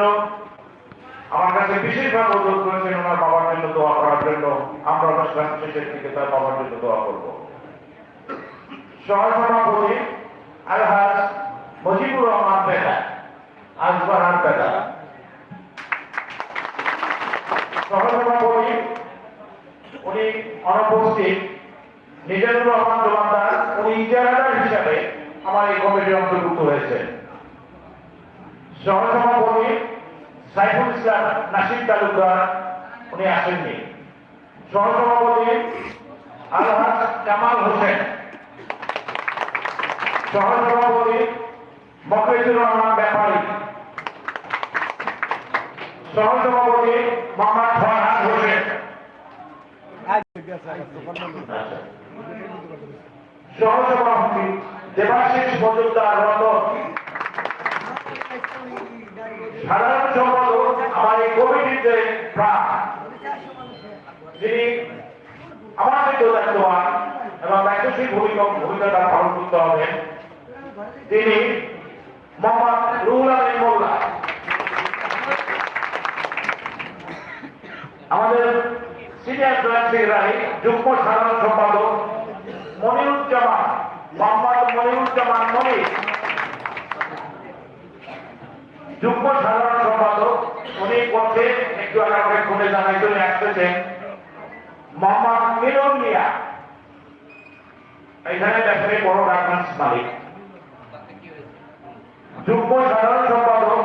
জন্য আমার কাছে বিশেষভাবে অনুরোধ করেছেন ওনার বাবার জন্য দোয়া করার জন্য। আমরা অনুষ্ঠান শেষের দিকে তার বাবার জন্য দোয়া করব। সহসভাপতি আলহাজ মজিবুর রহমান সহসভাপতি, উনি অনুপস্থিত। রহমান জমাদার উনি ইজারাদার হিসাবে আমার এই কমিটির অন্তর্ভুক্ত হয়েছে সহসভাপতি সাইফুল ইসলাম নাসির তালুকদার, উনি আসেননি। সহসভাপতি আলহাজ কামাল হোসেন। সহসভাপতি মফিজুর রহমান ব্যাপারী। সহসভাপতি মোহাম্মদ ফরহাদ হোসেন। সহসভাপতি দেবাশিস মজুমদার রতন। সাধারণ সম্পাদক আমার এই কমিটিতে প্রাণ। যিনি আমার থেকে দায়িত্ববান এবং দায়িত্বশীল ভূমিকা ভূমিকাটা পালন করতে হবে, তিনি মোহাম্মদ রুহুল আমিন মোল্লা। আমাদের সিনিয়র জয়েন্ট সেক্রেটারি যুগ্ম সাধারণ যুগ্ম সাধারণ সম্পাদক উনি পথে একটু আগে আমাকে ফোনে জানাই জন্য আসতেছেন। মোহাম্মদ মিলন মিয়া। এখানে ব্যবসায়ী বড় গার্মেন্টস মালিক। যুগ্ম সাধারণ সম্পাদক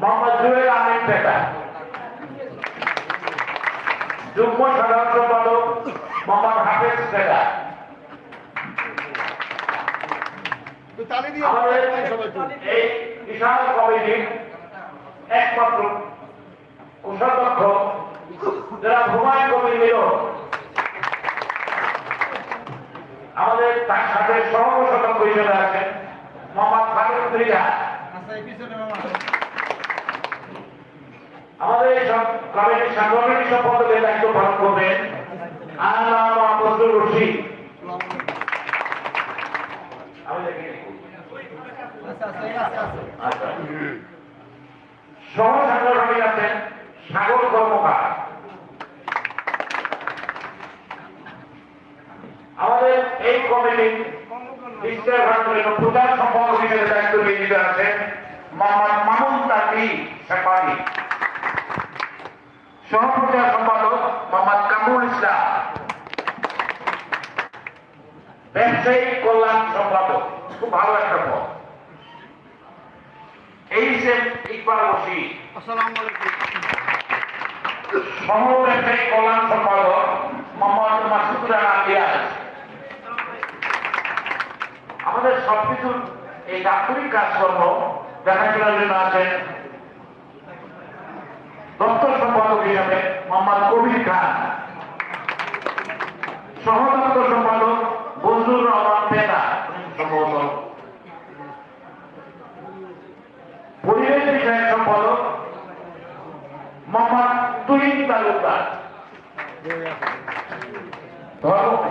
মোহাম্মদ জুয়েল আমিন পেটা যুগ্ম সাধারণ সম্পাদক মোহাম্মদ হাফেজ পেটা আমাদের এই বিশাল কমিটির একমাত্র কোষাধ্যক্ষ যারা হুমায়ুন কবির মিলন। আমাদের তার সাথে সহসদক্ষ হিসেবে আছেন মোহাম্মদ ফারুক রিজা আমাদের এই কমিটির সাংগঠনিক সম্পাদকের দায়িত্ব পালন করবেন আল্লাহ আব্দুল রশিদ আমি দেখি আছেন সাগর আমাদের এই কমিটি বিশ্বের ভারতের প্রচার সম্পাদক হিসেবে দায়িত্ব সম্পাদক মোহাম্মদ কামরুল কল্যাণ সম্পাদক, খুব ভালো একটা পদ। এই সে ইকবাল বসি আসসালামু আলাইকুম। সহ ব্যবসায়িক কল্যাণ সম্পাদক মোহাম্মদ মাসুদ রানা আলিয়াস আমাদের সবকিছুর এই দাপ্তরিক কাজকর্ম দেখাশোনার জন্য আছেন দপ্তর সম্পাদক হিসাবে মোহাম্মদ কবির খান সহ দপ্তর সম্পাদক বজরুর রহমান পেদা সম্ভবত পরিবেশ বিষয়ক সম্পাদক মোহাম্মদ তুহিন তালুকদার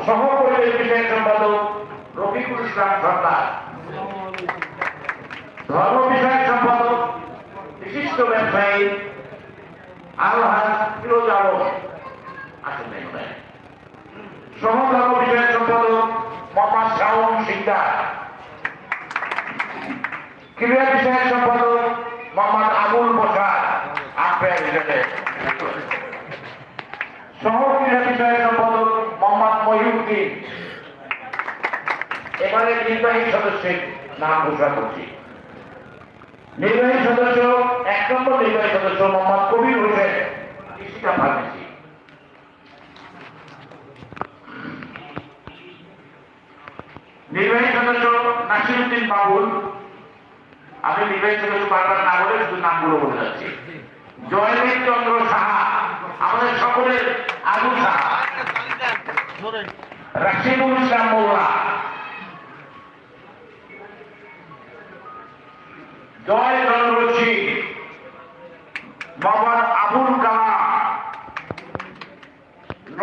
ধর্ম সহ সম্পাদক রফিকুল ইসলাম সর্দার। ধর্ম বিষয়ক সম্পাদক বিশিষ্ট ব্যবসায়ী আলহাজ ফিরোজ আলম আসেন। সহ ধর্ম বিষয়ক সম্পাদক মোহাম্মদ শাওন সিকদার ক্রীড়া বিষয়ক সম্পাদক মোহাম্মদ আবুল বসার আম্পায়ার হিসেবে সহ ক্রীড়া বিষয়ক সম্পাদক মোহাম্মদ মহিউদ্দিন এবারে নির্বাহী সদস্যের নাম ঘোষণা করছি। নির্বাহী সদস্য, এক নম্বর নির্বাহী সদস্য মোহাম্মদ কবির হোসেন নির্বাহী সদস্য নাসিরুদ্দিন বাবুল। আমি নির্বাহী সদস্য বারবার না বলে শুধু নামগুলো বলে যাচ্ছি। জয়দেব চন্দ্র সাহা, আমাদের সকলের আলু সাহা। রাশিদুল ইসলাম মোল্লা জয় সিং মোহাম্মদ আবুল কালাম।